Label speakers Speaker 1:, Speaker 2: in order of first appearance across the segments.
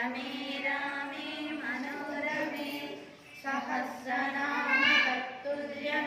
Speaker 1: रमे रामे मनोरमे सहस्रनाम तत्तुल्यं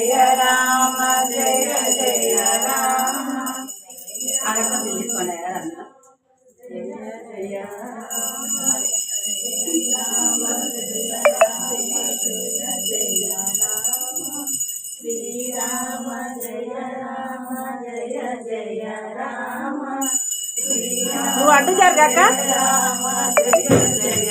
Speaker 2: జయ రామ జయ జయ
Speaker 3: రామ. శ్రీరామ జయ
Speaker 2: రామ జయ జయ రామ నువ్వు రామ జయ జయ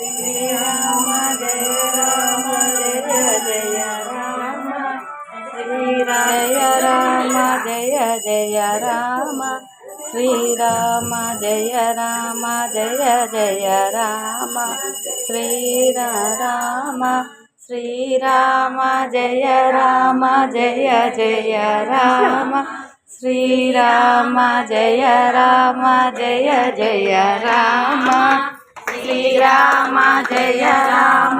Speaker 2: శ్రీరామ జయ రామ జయ జయ రామ శ్రీరామ రామ జయ జయ రామ శ్రీరామ జయ రామ జయ జయ రామ శ్రీరామ శ్రీరామ జయ రామ జయ జయ రామ శ్రీరామ జయ రామ జయ జయ రామ శ్రీరామ జయ రామ